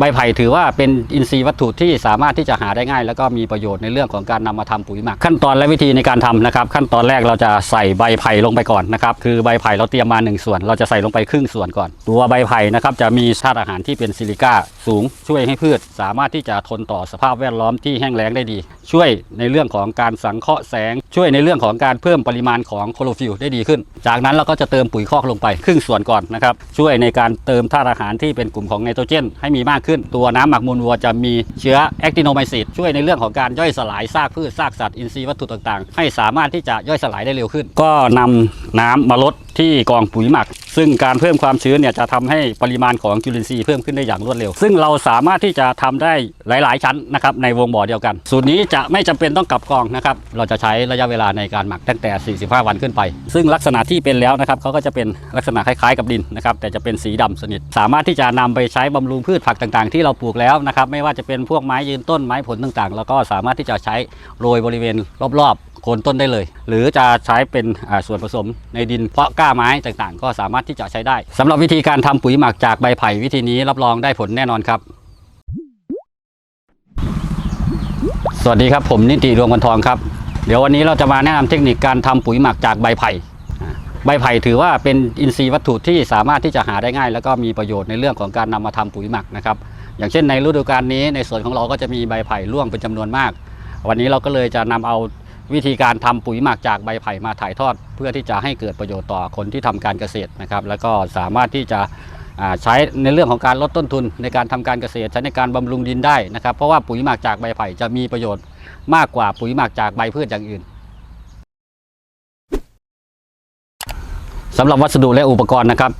ใบไผ่ถือว่าเป็นอินทรีย์วัตถุที่สามารถที่จะหาได้ง่าย แล้วก็มีประโยชน์ในเรื่องของการนำมาทำปุ๋ยหมัก ขั้นตอนและวิธีในการทำนะครับ ขั้นตอนแรกเราจะใส่ใบไผ่ลงไปก่อนนะครับคือใบไผ่เราเตรียมมาหนึ่งส่วน เราจะใส่ลงไปครึ่งส่วนก่อน ตัวใบไผ่นะครับจะมีธาตุอาหารที่เป็นซิลิก้าสูงช่วยให้พืช สามารถที่จะทนต่อสภาพแวดล้อมที่แห้งแล้งได้ดี ช่วยในเรื่องของการสังเคราะห์แสง ช่วยในเรื่องของการเพิ่มปริมาณของโคลอโรฟิลได้ดีขึ้น จากนั้นเราก็จะเติมปุ๋ยคอกลงไปครึ่งส่วนก่อนนะครับช่วยในการเติมธาตุอาหารที่เป็นกลุ่มของไนโตรเจน ให้มีมากขึ้น ตัวน้ำหมักมูลวัวจะมีเชื้อแอคติโนไมซิสช่วยในเรื่องของการย่อยสลายซากพืชซากสัตว์อินทรีย์วัตถุต่างๆ ให้สามารถที่จะย่อยสลายได้เร็วขึ้น ก็นำน้ำมาลดที่กองปุ๋ยหมัก ซึ่งการเพิ่มความชื้นเนี่ยจะทำให้ปริมาณของจุลินทรีย์เพิ่มขึ้นได้อย่างรวดเร็ว ซึ่งเราสามารถที่จะทำได้หลาย ๆ ชั้นนะครับในวงบ่อเดียวกัน สูตรนี้จะไม่จำเป็นต้องกลับกองนะครับเราจะใช้ระยะเวลาในการหมักตั้งแต่ 45 วันขึ้นไป ซึ่งลักษณะที่เป็นแล้วนะครับเขาก็จะเป็นลักษณะคล้าย ๆ กับดินนะครับแต่จะเป็นสีดำสนิท สามารถที่จะนำไปใช้บำรุงพืชผักต่าง ๆ ที่เราปลูกแล้วนะครับไม่ว่าจะเป็นพวกไม้ยืนต้นไม้ผลต่าง ๆ แล้วก็สามารถที่จะใช้โรยบริเวณรอบ ๆ โคนต้นได้เลย หรือจะใช้เป็นส่วนผสมในดินเพาะก้าไม้ต่างๆ ก็สามารถที่จะใช้ได้สำหรับวิธีการทำปุ๋ยหมักจากใบไผ่วิธีนี้รับรองได้ผลแน่นอนครับ สวัสดีครับผมนิติดวงวันทองครับ เดี๋ยววันนี้เราจะมาแนะนำเทคนิคการทำปุ๋ยหมักจากใบไผ่ใบไผ่ถือว่าเป็นอินทรีย์วัตถุที่สามารถที่จะหาได้ง่าย แล้วก็มีประโยชน์ในเรื่องของการนำมาทำปุ๋ยหมักนะครับอย่างเช่นในฤดูกาลนี้ในสวนของเราก็จะมีใบไผ่ร่วงเป็นจำนวนมาก วันนี้เราก็เลยจะนำเอา วิธีการทำปุ๋ยหมักจากใบไผ่มาถ่ายทอด เพื่อที่จะให้เกิดประโยชน์ต่อคนที่ทำการเกษตรนะครับ แล้วก็สามารถที่จะใช้ในเรื่องของการลดต้นทุนในการทำการเกษตรใช้ในการบำรุงดินได้นะครับ เพราะว่าปุ๋ยหมักจากใบไผ่จะมีประโยชน์มากกว่าปุ๋ยหมักจากใบพืชอย่างอื่นสำหรับวัสดุและอุปกรณ์นะครับ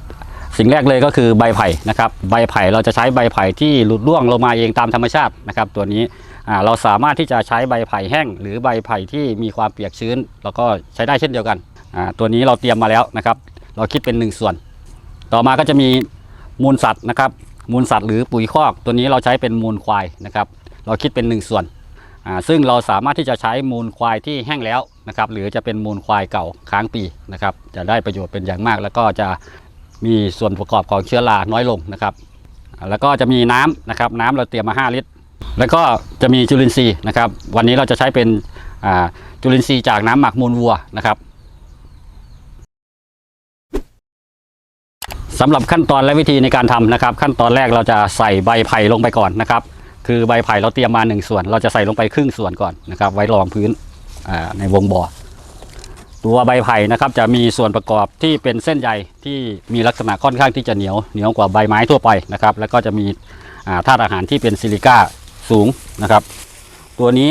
สิ่งแรกเลยก็คือใบไผ่นะครับ ใบไผ่เราจะใช้ใบไผ่ที่หลุดร่วงลงมาเองตามธรรมชาตินะครับ ตัวนี้ เราสามารถที่จะใช้ใบไผ่แห้ง หรือใบไผ่ที่มีความเปียกชื้น แล้วก็ใช้ได้เช่นเดียวกันอ่าตัวนี้เราเตรียมมาแล้วนะครับ เราคิดเป็น 1 ส่วน ต่อมาก็จะมีมูลสัตว์นะครับ มูลสัตว์หรือปุ๋ยคอก ตัวนี้เราใช้เป็นมูลควายนะครับ เราคิดเป็น 1 ส่วนอ่าซึ่งเราสามารถที่จะใช้มูลควายที่แห้งแล้วนะครับ หรือจะเป็นมูลควายเก่าค้างปีนะครับ จะได้ประโยชน์เป็นอย่างมาก แล้วก็จะมีส่วนประกอบของเชื้อราน้อยลงนะครับ แล้วก็จะมีน้ำนะครับ น้ำเราเตรียมมา 5 ลิตร แล้วก็จะมีจุลินทรีย์นะครับ วันนี้เราจะใช้เป็นจุลินทรีย์จากน้ำหมักมูลวัวนะครับสำหรับขั้นตอนและวิธีในการทำนะครับ ขั้นตอนแรกเราจะใส่ใบไผ่ลงไปก่อนนะครับ คือใบไผ่เราเตรียมมาหนึ่งส่วน เราจะใส่ลงไปครึ่งส่วนก่อนนะครับ ไว้รองพื้นในวงบ่อตัวใบไผ่นะครับจะมีส่วนประกอบที่เป็นเส้นใยที่มีลักษณะค่อนข้างที่จะเหนียวเหนียวกว่าใบไม้ทั่วไปนะครับ แล้วก็จะมีธาตุอาหารที่เป็นซิลิก้า สูงนะครับ ตัวนี้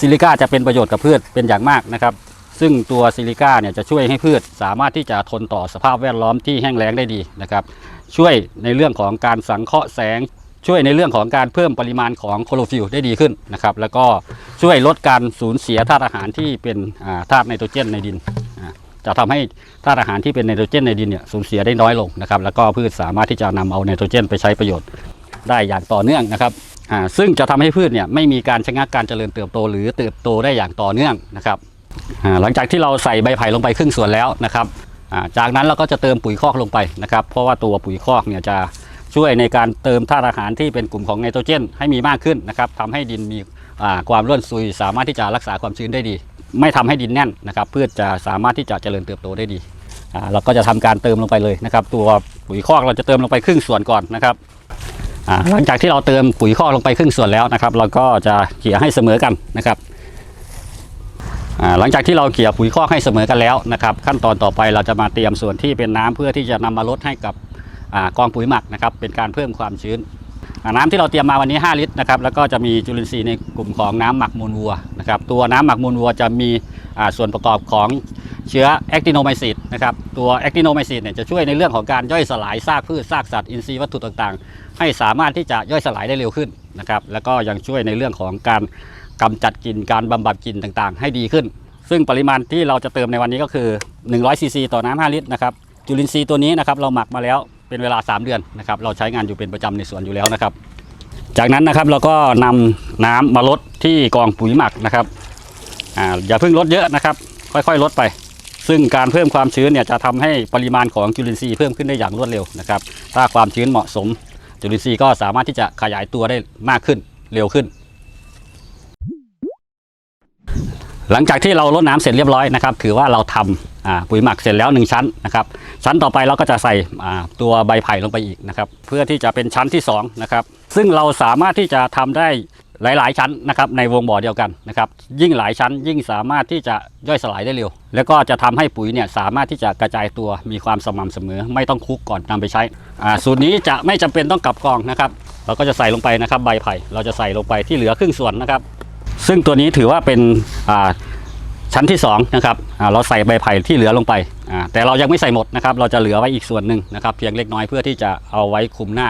ซิลิก้าจะเป็นประโยชน์กับพืชเป็นอย่างมากนะครับ ซึ่งตัวซิลิก้าเนี่ยจะช่วยให้พืชสามารถที่จะทนต่อสภาพแวดล้อมที่แห้งแล้งได้ดีนะครับ ช่วยในเรื่องของการสังเคราะห์แสง ช่วยในเรื่องของการเพิ่มปริมาณของโคลอโรฟิลได้ดีขึ้นนะครับ แล้วก็ช่วยลดการสูญเสียธาตุอาหารที่เป็นธาตุไนโตรเจนในดินจะทำให้ธาตุอาหารที่เป็นไนโตรเจนในดินเนี่ยสูญเสียได้น้อยลงนะครับ แล้วก็พืชสามารถที่จะนำเอาไนโตรเจนไปใช้ประโยชน์ได้อย่างต่อเนื่องนะครับ อ่าซึ่งจะทำให้พืชเนี่ยไม่มีการชะงักการเจริญเติบโต หรือเติบโตได้อย่างต่อเนื่องนะครับอ่าหลังจากที่เราใส่ใบไผ่ลงไปครึ่งส่วนแล้วนะครับอ่าจากนั้นเราก็จะเติมปุ๋ยคอกลงไปนะครับเพราะว่าตัวปุ๋ยคอกเนี่ยจะช่วยในการเติมธาตุอาหารที่เป็นกลุ่มของไนโตรเจนให้มีมากขึ้นนะครับทำให้ดินมีความร่วนซุย สามารถที่จะรักษาความชื้นได้ดี ไม่ทำให้ดินแน่นนะครับพืชจะสามารถที่จะเจริญเติบโตได้ดีเราก็จะทำการเติมลงไปเลยนะครับ ตัวปุ๋ยคอกเราจะเติมลงไปครึ่งส่วนก่อนนะครับ หลังจากที่เราเติมปุ๋ยคอกลงไปครึ่งส่วนแล้วนะครับ เราก็จะเกี่ยให้เสมอกันนะครับอ่าหลังจากที่เราเกลี่ยปุ๋ยคอกให้เสมอกันแล้วนะครับ ขั้นตอนต่อไปเราจะมาเตรียมส่วนที่เป็นน้ำเพื่อที่จะนำมาลดให้กับอ่ากองปุ๋ยหมักนะครับ เป็นการเพิ่มความชื้นอ่าน้ำที่เราเตรียมมาวันนี้ 5 ลิตรนะครับแล้วก็จะมีจุลินทรีย์ในกลุ่มของน้ำหมักมูลวัวนะครับตัวน้ำหมักมูลวัวจะมีอ่าส่วนประกอบของ เชื้อแอคติโนไมซิสนะครับตัวแอคติโนไมซิสเนี่ยจะช่วยในเรื่องของการย่อยสลายซากพืชซากสัตว์อินทรีย์วัตถุต่างๆ ให้สามารถที่จะย่อยสลายได้เร็วขึ้นนะครับแล้วก็ยังช่วยในเรื่องของการกำจัดกลิ่นการบำบัดกลิ่นต่างๆ ให้ดีขึ้น ซึ่งปริมาณที่เราจะเติมในวันนี้ก็คือ100ซีซีต่อน้ำ5ลิตรนะครับจุลินทรีย์ตัวนี้นะครับเราหมักมาแล้วเป็นเวลา 3 เดือนนะครับเราใช้งานอยู่เป็นประจำในสวนอยู่แล้วนะครับ จากนั้นนะครับเราก็นำน้ำมาลดที่กองปุ๋ยหมักนะครับอ่าอย่าเพิ่งลดเยอะนะครับ ค่อยๆลดไป ซึ่งการเพิ่มความชื้นเนี่ยจะทำให้ปริมาณของจุลินทรีย์เพิ่มขึ้นได้อย่างรวดเร็วนะครับ ถ้าความชื้นเหมาะสม จุลินทรีย์ก็สามารถที่จะขยายตัวได้มากขึ้นเร็วขึ้น หลังจากที่เราลดน้ำเสร็จเรียบร้อยนะครับ ถือว่าเราทำปุ๋ยหมักเสร็จแล้ว 1 ชั้นนะครับ ชั้นต่อไปเราก็จะใส่ตัวใบไผ่ลงไปอีกนะครับ เพื่อที่จะเป็นชั้นที่2นะครับ ซึ่งเราสามารถที่จะทำได้ หลาย ๆ ชั้นนะครับในวงบ่อเดียวกันนะครับยิ่งหลายชั้น ยิ่งสามารถที่จะย่อยสลายได้เร็ว แล้วก็จะทำให้ปุ๋ยเนี่ยสามารถที่จะกระจายตัวมีความสม่ำเสมอ ไม่ต้องคุกก่อนนำไปใช้สูตรนี้จะไม่จำเป็นต้องกลับกองนะครับเราก็จะใส่ลงไปนะครับใบไผ่เราจะใส่ลงไปที่เหลือครึ่งส่วนนะครับ ซึ่งตัวนี้ถือว่าเป็นชั้นที่2นะครับเราใส่ใบไผ่ที่เหลือลงไป แต่เรายังไม่ใส่หมดนะครับ เราจะเหลือไว้อีกส่วนหนึ่งนะครับ เพียงเล็กน้อยเพื่อที่จะเอาไว้คุมหน้า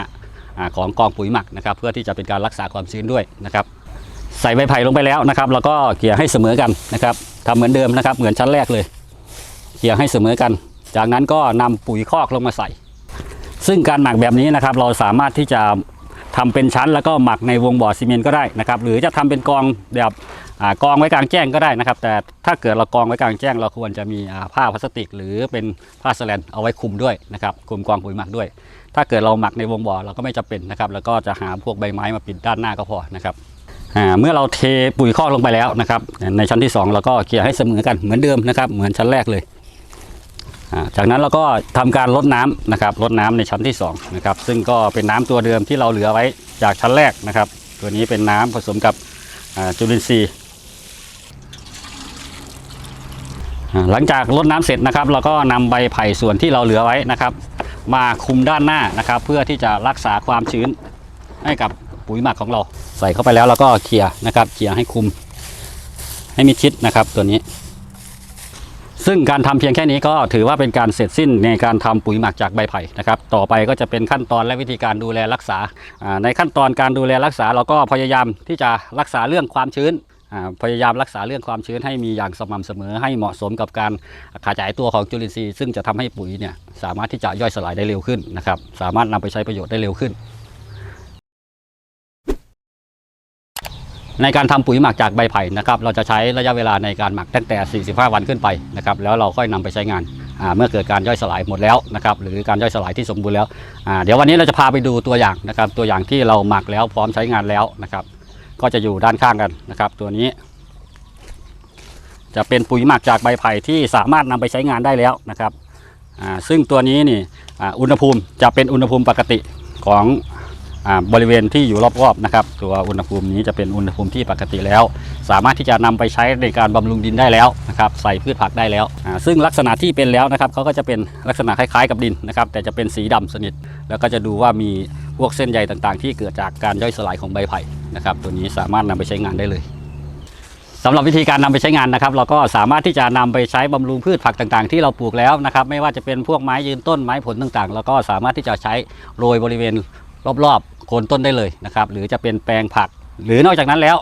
ของกองปุ๋ยหมักนะครับ เพื่อที่จะเป็นการรักษาความชื้นด้วยนะครับ ใส่ใบไผ่ลงไปแล้วนะครับ แล้วก็เกี่ยให้เสมอกันนะครับทำเหมือนเดิมนะครับ เหมือนชั้นแรกเลย เกี่ยให้เสมอกัน จากนั้นก็นำปุ๋ยคอกลงมาใส่ ซึ่งการหมักแบบนี้นะครับ เราสามารถที่จะทำเป็นชั้นแล้วก็หมักในวงบ่อซีเมนต์ก็ได้นะครับ หรือจะทำเป็นกองแบบอกองไว้กลางแจ้งก็ได้นะครับ แต่ถ้าเกิดเรากองไว้กลางแจ้ง เราควรจะมีผ้าพลาสติก หรือเป็นผ้าสแลนเอาไว้คลุมด้วยนะครับคลุมกองปุ๋ยหมักด้วย ถ้าเกิดเราหมักในวงบ่อเราก็ไม่จำเป็นนะครับ แล้วก็จะหาพวกใบไม้มาปิดด้านหน้าก็พอนะครับเมื่อเราเทปุ๋ยคอกลงไปแล้วนะครับ ในชั้นที่สองเราก็เกลี่ยให้เสมอกันเหมือนเดิมนะครับ เหมือนชั้นแรกเลย จากนั้นเราก็ทำการลดน้ำนะครับลดน้ำในชั้นที่2นะครับซึ่งก็เป็นน้ำตัวเดิมที่เราเหลือไว้จากชั้นแรกนะครับ ตัวนี้เป็นน้ำผสมกับจุลินทรีย์หลังจากลดน้ำเสร็จนะครับ เราก็นำใบไผ่ส่วนที่เราเหลือไว้นะครับ มาคุมด้านหน้านะครับ เพื่อที่จะรักษาความชื้นให้กับปุ๋ยหมักของเรา ใส่เข้าไปแล้วเราก็เขี่ยนะครับเขี่ยให้คุม ให้มิดชิดนะครับตัวนี้ ซึ่งการทำเพียงแค่นี้ก็ถือว่าเป็นการเสร็จสิ้นในการทำปุ๋ยหมักจากใบไผ่นะครับ ต่อไปก็จะเป็นขั้นตอนและวิธีการดูแลรักษา ในขั้นตอนการดูแลรักษาเราก็พยายามที่จะรักษาเรื่องความชื้น พยายามรักษาเรื่องความชื้นให้มีอย่างสม่ำเสมอ ให้เหมาะสมกับการขยายตัวของจุลินทรีย์ซึ่งจะทำให้ปุ๋ยเนี่ยสามารถที่จะย่อยสลายได้เร็วขึ้นนะครับ สามารถนำไปใช้ประโยชน์ได้เร็วขึ้น ในการทำปุ๋ยหมักจากใบไผ่นะครับ เราจะใช้ระยะเวลาในการหมักตั้งแต่ 45 วันขึ้นไปนะครับ แล้วเราค่อยนำไปใช้งานเมื่อเกิดการย่อยสลายหมดแล้วนะครับหรือการย่อยสลายที่สมบูรณ์แล้วเดี๋ยววันนี้เราจะพาไปดูตัวอย่างนะครับตัวอย่างที่เราหมักแล้วพร้อมใช้งานแล้วนะครับ ก็จะอยู่ด้านข้างกันนะครับ ตัวนี้ จะเป็นปุ๋ยหมักจากใบไผ่ที่สามารถนำไปใช้งานได้แล้วนะครับซึ่งตัวนี้นี่อุณหภูมิจะเป็นอุณหภูมิปกติของอบริเวณที่อยู่รอบๆนะครับ ตัวอุณหภูมินี้จะเป็นอุณหภูมิที่ปกติแล้ว สามารถที่จะนำไปใช้ในการบำรุงดินได้แล้วนะครับ ใส่พืชผักได้แล้ว ซึ่งลักษณะที่เป็นแล้วนะครับเขาก็จะเป็นลักษณะคล้ายๆกับดินนะครับ แต่จะเป็นสีดำสนิท แล้วก็จะดูว่ามีพวกเส้นใยต่างๆ ที่เกิดจากการย่อยสลายของใบไผ่ นะครับ ตัวนี้สามารถนำไปใช้งานได้เลยสำหรับวิธีการนำไปใช้งานนะครับ เราก็สามารถที่จะนำไปใช้บำรุงพืชผักต่างๆ ที่เราปลูกแล้วนะครับ ไม่ว่าจะเป็นพวกไม้ยืนต้นไม้ผลต่างๆ แล้วก็สามารถที่จะใช้โรยบริเวณรอบๆโคนต้นได้เลยนะครับ หรือจะเป็นแปลงผัก หรือนอกจากนั้นแล้ว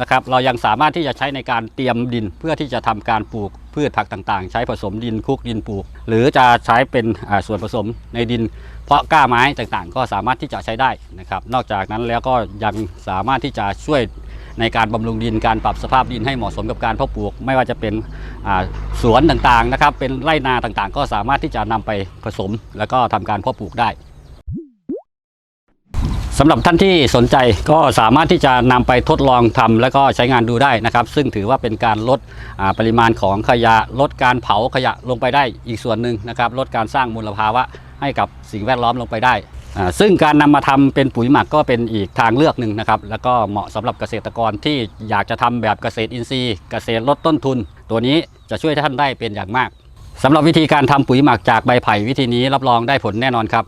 นะครับเรายังสามารถที่จะใช้ในการเตรียมดินเพื่อที่จะทำการปลูกพืชผักต่างๆ ใช้ผสมดินคลุกดินปลูก หรือจะใช้เป็นส่วนผสมในดิน เพาะกล้าไม้ต่างๆ ก็สามารถที่จะใช้ได้นะครับ นอกจากนั้นแล้วก็ยังสามารถที่จะช่วยในการบำรุงดินการปรับสภาพดินให้เหมาะสมกับการเพาะปลูก ไม่ว่าจะเป็นสวนต่างๆนะครับ เป็นไร่นาต่างๆ ก็สามารถที่จะนำไปผสม แล้วก็ทำการเพาะปลูกได้ สำหรับท่านที่สนใจก็สามารถที่จะนำไปทดลองทำแล้วก็ใช้งานดูได้นะครับ ซึ่งถือว่าเป็นการลดปริมาณของขยะ ลดการเผาขยะลงไปได้อีกส่วนหนึ่งนะครับ ลดการสร้างมลภาวะให้กับสิ่งแวดล้อมลงไปได้ ซึ่งการนำมาทำเป็นปุ๋ยหมักก็เป็นอีกทางเลือกหนึ่งนะครับ แล้วก็เหมาะสำหรับเกษตรกรที่อยากจะทำแบบเกษตรอินทรีย์ เกษตรลดต้นทุน ตัวนี้จะช่วยท่านได้เป็นอย่างมากสำหรับวิธีการทำปุ๋ยหมักจากใบไผ่วิธีนี้รับรองได้ผลแน่นอนครับ